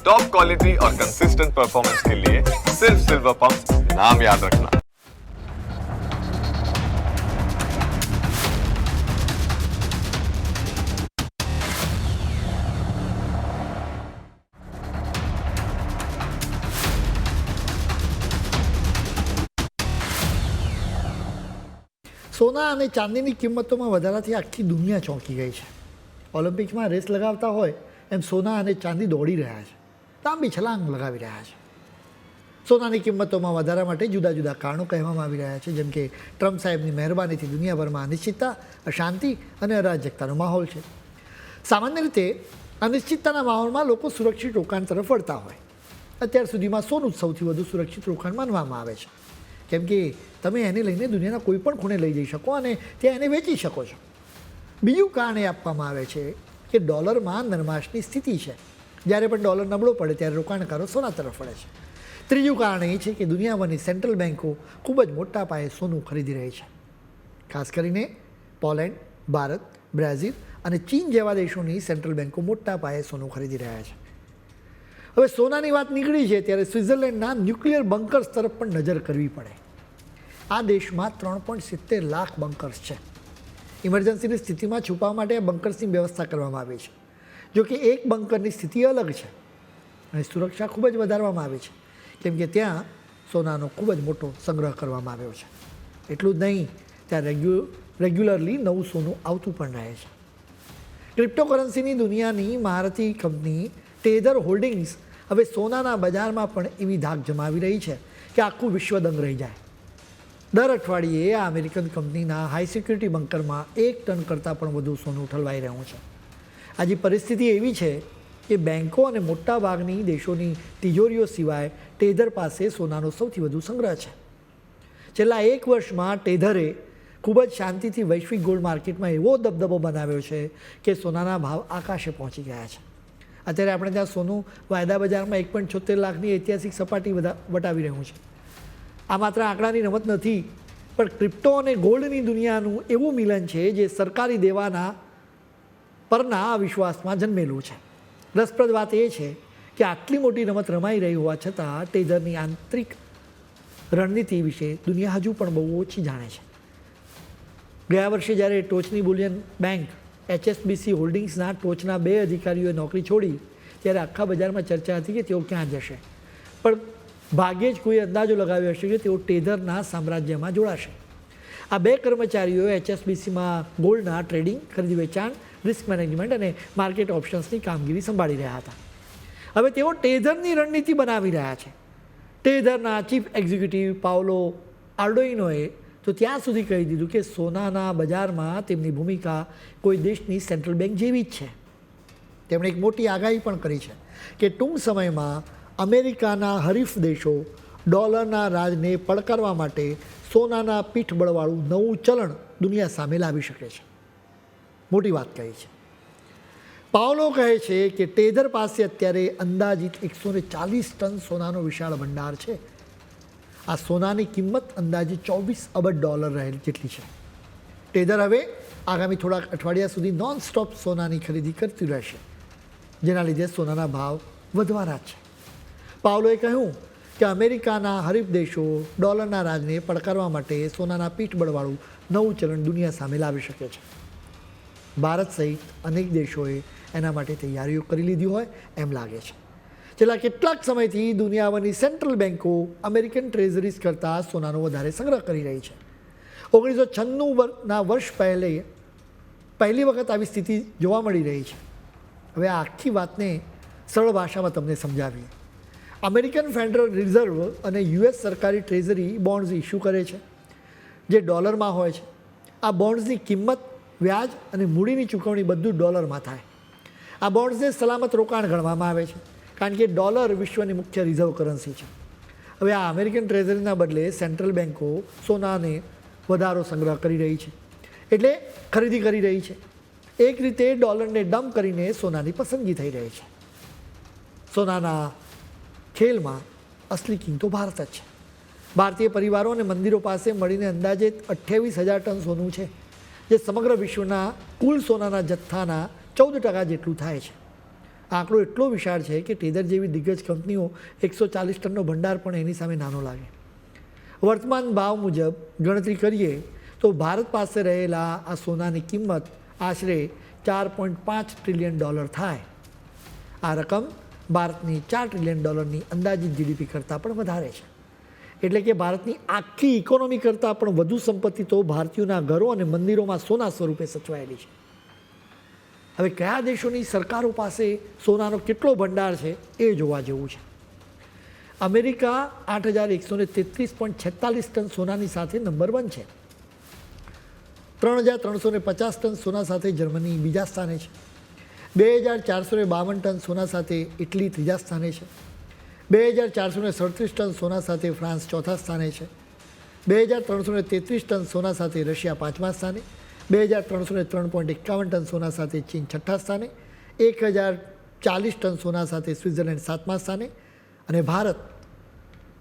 Top quality और consistent performance के लिए सिर्फ सिल्वर पंप नाम याद रखना સોના અને ચાંદીની કિંમતોમાં વધારાથી આખી દુનિયા ચોંકી ગઈ છે ઓલિમ્પિક્સમાં રેસ લગાવતા હોય એમ સોના અને ચાંદી દોડી રહ્યા છે લાંબી છલાંગ લગાવી રહ્યા છે. સોનાની કિંમતોમાં વધારા માટે જુદા જુદા કારણો કહેવામાં આવી રહ્યા છે. જેમ કે ટ્રમ્પ સાહેબની મહેરબાનીથી દુનિયાભરમાં અનિશ્ચિતતા, અશાંતિ અને અરાજકતાનો માહોલ છે. સામાન્ય રીતે અનિશ્ચિતતાના માહોલમાં લોકો સુરક્ષિત રોકાણ તરફ વળતા હોય. અત્યાર સુધીમાં સોનું સૌથી વધુ સુરક્ષિત રોકાણ માનવામાં આવે છે. કેમ કે તમે એને લઈને દુનિયાના કોઈ પણ ખૂણે લઈ જઈ શકો અને ત્યાં એને વેચી શકો છો. બીજું કારણ એ આપવામાં આવે છે કે ડોલરમાં નરમાશની સ્થિતિ છે. જ્યારે પણ ડોલર નબળો પડે ત્યારે રોકાણકારો સોના તરફ વળે છે. ત્રીજું કારણ એ છે કે દુનિયાભરની સેન્ટ્રલ બેન્કો ખૂબ જ મોટા પાયે સોનું ખરીદી રહી છે. ખાસ કરીને પોલેન્ડ, ભારત, બ્રાઝિલ અને ચીન જેવા દેશોની સેન્ટ્રલ બેન્કો મોટા પાયે સોનું ખરીદી રહ્યા છે. હવે સોનાની વાત નીકળી છે ત્યારે સ્વિટ્ઝરલેન્ડના ન્યુક્લિયર બંકર્સ તરફ પણ નજર કરવી પડે. આ દેશમાં ત્રણ પોઈન્ટ સિત્તેર લાખ બંકર્સ છે. ઇમરજન્સીની સ્થિતિમાં છુપાવવા માટે આ બંકર્સની વ્યવસ્થા કરવામાં આવી છે. જો કે એક બંકરની સ્થિતિ અલગ છે. અને સુરક્ષા ખૂબ જ વધારવામાં આવી છે. કેમ કે ત્યાં સોનાનો ખૂબ જ મોટો સંગ્રહ કરવામાં આવ્યો છે. એટલું જ નહીં, ત્યાં રેગ્યુ, રેગ્યુલરલી નવું સોનું આવતું પણ રહે છે. ક્રિપ્ટોકરન્સીની દુનિયાની મહારથી કંપની ટેધર હોલ્ડિંગ્સ હવે સોનાના બજારમાં પણ એવી ધાક જમાવી રહી છે કે આખું વિશ્વ દંગ રહી જાય. દર અઠવાડિયે આ અમેરિકન કંપનીના હાઈ સિક્યુરિટી બંકરમાં એક ટન કરતાં પણ વધુ સોનું ઠલવાઈ રહ્યું છે. આજે પરિસ્થિતિ એવી છે કે બેન્કો અને મોટાભાગની દેશોની તિજોરીઓ સિવાય ટેધર પાસે સોનાનો સૌથી વધુ સંગ્રહ છે. છેલ્લા એક વર્ષમાં ટેધરે ખૂબ જ શાંતિથી વૈશ્વિક ગોલ્ડ માર્કેટમાં એવો દબદબો બનાવ્યો છે કે સોનાના ભાવ આકાશે પહોંચી ગયા છે. અત્યારે આપણે ત્યાં સોનું વાયદા બજારમાં એક પોઈન્ટ છોતેર લાખની ઐતિહાસિક સપાટી વટાવી રહ્યું છે. આ માત્ર આંકડાની રમત નથી, પણ ક્રિપ્ટો અને ગોલ્ડની દુનિયાનું એવું મિલન છે જે સરકારી દેવાના પરના આ વિશ્વાસમાં જન્મેલું છે. રસપ્રદ વાત એ છે કે આટલી મોટી રમત રમાઈ રહી હોવા છતાં ટેધરની આંતરિક રણનીતિ વિશે દુનિયા હજુ પણ બહુ ઓછી જાણે છે. ગયા વર્ષે જ્યારે ટોચની બુલિયન બેંક એચએસબીસી હોલ્ડિંગ્સના ટોચના બે અધિકારીઓએ નોકરી છોડી, ત્યારે આખા બજારમાં ચર્ચા હતી કે તેઓ ક્યાં જશે. પણ ભાગ્યે જ કોઈ અંદાજો લગાવ્યો હશે કે તેઓ ટેધરના સામ્રાજ્યમાં જોડાશે. આ બે કર્મચારીઓ એચએસબીસીમાં ગોલ્ડના ટ્રેડિંગ, ખરીદી વેચાણ રિસ્ક મેનેજમેન્ટ અને માર્કેટ ઓપ્શન્સની કામગીરી સંભાળી રહ્યા હતા. હવે તેઓ ટેધરની રણનીતિ બનાવી રહ્યા છે. ટેધરના ચીફ એક્ઝિક્યુટિવ પાવલો આર્ડોઇનોએ તો ત્યાં સુધી કહી દીધું કે સોનાના બજારમાં તેમની ભૂમિકા કોઈ દેશની સેન્ટ્રલ બેંક જેવી જ છે. તેમણે એક મોટી આગાહી પણ કરી છે કે ટૂંક સમયમાં અમેરિકાના હરીફ દેશો ડોલરના રાજને પડકારવા માટે સોનાના પીઠબળવાળું નવું ચલણ દુનિયા સામે લાવી શકે છે. મોટી વાત કહી છે. પાવલો કહે છે કે ટેધર પાસે અત્યારે અંદાજિત એકસો ચાલીસ ટન સોનાનો વિશાળ ભંડાર છે. આ સોનાની કિંમત અંદાજે ચોવીસ અબજ ડોલર રહેલ જેટલી છે. ટેધર હવે આગામી થોડાક અઠવાડિયા સુધી નોન સ્ટોપ સોનાની ખરીદી કરતી રહેશે, જેના લીધે સોનાના ભાવ વધવાના છે. પાવલોએ કહ્યું કે અમેરિકાના હરીફ દેશો ડોલરના રાજને પડકારવા માટે સોનાના પીઠબળવાળું નવું ચલણ દુનિયા સામે લાવી શકે છે. ભારત સહિત અનેક દેશોએ એના માટે તૈયારીઓ કરી લીધી હોય એમ લાગે છે. છેલ્લા કેટલાક સમયથી દુનિયાભરની સેન્ટ્રલ બેન્કો અમેરિકન ટ્રેઝરીઝ કરતાં સોનાનો વધારે સંગ્રહ કરી રહી છે. ઓગણીસો છન્નુંના વર્ષ પહેલે, પહેલી વખત આવી સ્થિતિ જોવા મળી રહી છે. હવે આ આખી વાતને સરળ ભાષામાં તમને સમજાવીએ. અમેરિકન ફેડરલ રિઝર્વ અને યુએસ સરકારી ટ્રેઝરી બોન્ડ્સ ઇસ્યુ કરે છે, જે ડોલરમાં હોય છે. આ બોન્ડ્સની કિંમત વ્યાજ અને મૂડીની ચૂકવણી બધું ડોલરમાં થાય. આ બોન્ડ્સને સલામત રોકાણ ગણવામાં આવે છે, કારણ કે ડોલર વિશ્વની મુખ્ય રિઝર્વ કરન્સી છે. હવે આ અમેરિકન ટ્રેઝરીના બદલે સેન્ટ્રલ બેન્કો સોનાને વધારો સંગ્રહ કરી રહી છે, એટલે ખરીદી કરી રહી છે. એક રીતે ડોલરને ડમ્પ કરીને સોનાની પસંદગી થઈ રહી છે. સોનાના ખેલમાં અસલી કિંગ તો ભારત જ છે. ભારતીય પરિવારો અને મંદિરો પાસે મળીને અંદાજે અઠ્યાવીસ હજાર ટન સોનું છે. જે સમગ્ર વિશ્વના કુલ સોનાના જથ્થાના ચૌદ ટકા જેટલું થાય છે. આંકડો એટલો વિશાળ છે કે ટેધર જેવી દિગ્ગજ કંપનીઓ એકસો ચાલીસ ટનનો ભંડાર પણ એની સામે નાનો લાગે. વર્તમાન ભાવ મુજબ ગણતરી કરીએ તો ભારત પાસે રહેલા આ સોનાની કિંમત આશરે ચાર પોઈન્ટ પાંચ ટ્રિલિયન ડોલર થાય. આ રકમ ભારતની ચાર ટ્રિલિયન ડોલરની અંદાજિત જીડીપી કરતાં પણ વધારે છે. એટલે કે ભારતની આખી ઇકોનોમી કરતાં પણ વધુ સંપત્તિ તો ભારતીયોના ઘરો અને મંદિરોમાં સોના સ્વરૂપે સચવાયેલી છે. હવે કયા દેશોની સરકારો પાસે સોનાનો કેટલો ભંડાર છે એ જોવા જેવું છે. અમેરિકા આઠ હજાર એકસો ને તેત્રીસ પોઈન્ટ છેતાલીસ ટન સોનાની સાથે નંબર વન છે. ત્રણ હજાર ત્રણસો ને પચાસ ટન સોના સાથે જર્મની બીજા સ્થાને છે. બે હજાર ચારસો બાવન ટન સોના સાથે ઇટલી ત્રીજા સ્થાને છે. બે હજાર ચારસો ને સડત્રીસ ટન સોના સાથે ફ્રાન્સ ચોથા સ્થાને છે. બે હજાર ત્રણસો ને તેત્રીસ ટન સોના સાથે રશિયા પાંચમા સ્થાને. બે હજાર ત્રણસો ને ત્રણ પોઈન્ટ એકાવન ટન સોના સાથે ચીન છઠ્ઠા સ્થાને. એક હજાર ચાલીસ ટન સોના સાથે સ્વિટ્ઝરલેન્ડ સાતમા સ્થાને. અને ભારત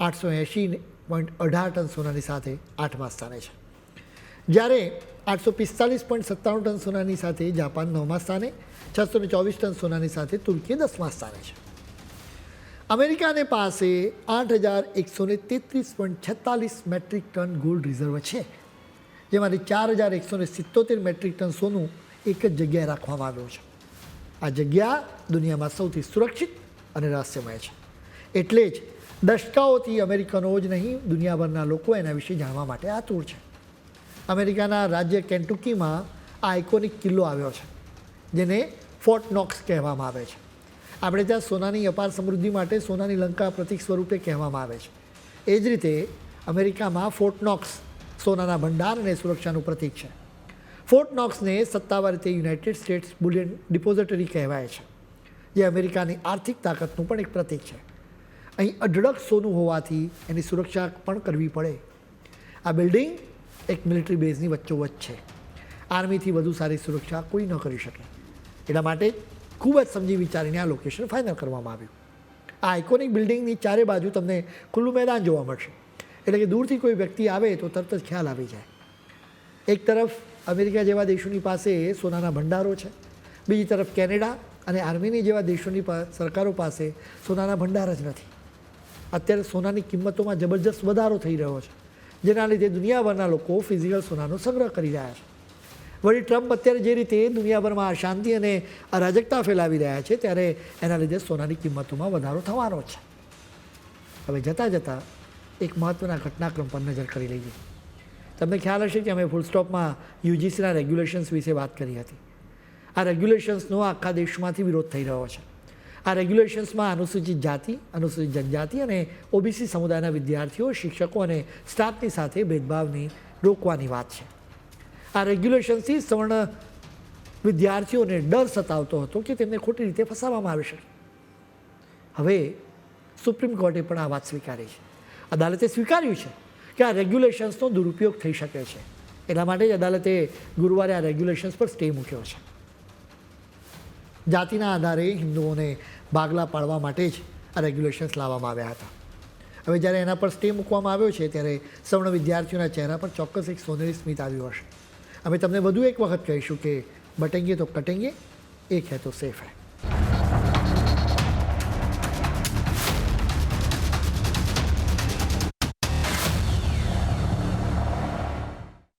આઠસો એંશી પોઈન્ટ અઢાર ટન સોનાની સાથે આઠમા સ્થાને છે. જ્યારે આઠસો પિસ્તાલીસ પોઈન્ટ સત્તાણું ટન સોનાની સાથે જાપાન નવમા સ્થાને. છસો ચોવીસ ટન સોનાની સાથે તુર્કી દસમા સ્થાને છે. અમેરિકાને પાસે આઠ હજાર એકસો ને તેત્રીસ પોઈન્ટ છેતાલીસ મેટ્રિક ટન ગોલ્ડ રિઝર્વ છે, જેમાંથી ચાર હજાર એકસો ને સિત્તોતેર મેટ્રિક ટન સોનું એક જ જગ્યાએ રાખવામાં આવ્યું છે. આ જગ્યા દુનિયામાં સૌથી સુરક્ષિત અને રહસ્યમય છે. એટલે જ દશકાઓથી અમેરિકનો જ નહીં, દુનિયાભરના લોકો એના વિશે જાણવા માટે આતુર છે. અમેરિકાના રાજ્ય કેન્ટુકીમાં આ આઇકોનિક કિલ્લો આવ્યો છે, જેને ફોર્ટ નોક્સ કહેવામાં આવે છે. આપણે ત્યાં સોનાની અપાર સમૃદ્ધિ માટે સોનાની લંકા પ્રતિક સ્વરૂપે કહેવામાં આવે છે. એ જ રીતે અમેરિકામાં ફોર્ટનોક્સ સોનાના ભંડાર અને સુરક્ષાનું પ્રતીક છે. ફોર્ટનોક્સને સત્તાવાર રીતે યુનાઇટેડ સ્ટેટ્સ બુલિયન ડિપોઝિટરી કહેવાય છે, જે અમેરિકાની આર્થિક તાકાતનું પણ એક પ્રતીક છે. અહીં અઢળક સોનું હોવાથી એની સુરક્ષા પણ કરવી પડે. આ બિલ્ડિંગ એક મિલિટરી બેઝની વચ્ચોવચ્ચ છે. આર્મીથી વધુ સારી સુરક્ષા કોઈ ન કરી શકે. એટલા માટે ખૂબ જ સમજી વિચારીને આ લોકેશન ફાઇનલ કરવામાં આવ્યું. આ આઇકોનિક બિલ્ડિંગની ચારે બાજુ તમને ખુલ્લું મેદાન જોવા મળશે. એટલે કે દૂરથી કોઈ વ્યક્તિ આવે તો તરત જ ખ્યાલ આવી જાય. એક તરફ અમેરિકા જેવા દેશોની પાસે સોનાના ભંડારો છે. બીજી તરફ કેનેડા અને આર્મેની જેવા દેશોની સરકારો પાસે સોનાના ભંડાર જ નથી. અત્યારે સોનાની કિંમતોમાં જબરજસ્ત વધારો થઈ રહ્યો છે. જેના લીધે દુનિયાભરના લોકો ફિઝિકલ સોનાનો સંગ્રહ કરી રહ્યા છે. વળી ટ્રમ્પ અત્યારે જે રીતે દુનિયાભરમાં અશાંતિ અને અરાજકતા ફેલાવી રહ્યા છે, ત્યારે એના લીધે સોનાની કિંમતોમાં વધારો થવાનો છે. હવે જતાં જતાં એક મહત્ત્વના ઘટનાક્રમ પર નજર કરી લઈએ. તમને ખ્યાલ હશે કે અમે ફૂલ સ્ટોપમાં યુજીસીના રેગ્યુલેશન્સ વિશે વાત કરી હતી. આ રેગ્યુલેશન્સનો આખા દેશમાંથી વિરોધ થઈ રહ્યો છે. આ રેગ્યુલેશન્સમાં અનુસૂચિત જાતિ, અનુસૂચિત જનજાતિ અને ઓબીસી સમુદાયના વિદ્યાર્થીઓ, શિક્ષકો અને સ્ટાફની સાથે ભેદભાવની રોકવાની વાત છે. આ રેગ્યુલેશન્સથી સવર્ણ વિદ્યાર્થીઓને ડર સતાવતો હતો કે તેમને ખોટી રીતે ફસાવવામાં આવી શકે. હવે સુપ્રીમ કોર્ટે પણ આ વાત સ્વીકારી છે. અદાલતે સ્વીકાર્યું છે કે આ રેગ્યુલેશન્સનો દુરુપયોગ થઈ શકે છે. એટલા માટે જ અદાલતે ગુરુવારે આ રેગ્યુલેશન્સ પર સ્ટે મૂક્યો છે. જાતિના આધારે હિન્દુઓને ભાગલા પાડવા માટે જ આ રેગ્યુલેશન્સ લાવવામાં આવ્યા હતા. હવે જ્યારે એના પર સ્ટે મૂકવામાં આવ્યો છે, ત્યારે સવર્ણ વિદ્યાર્થીઓના ચહેરા પર ચોક્કસ એક સોનેરી સ્મિત આવ્યું હશે. અમે તમને વધુ એક વખત કહીશું કે બટેંગે તો કટેંગે એક હે તો સેફ હૈ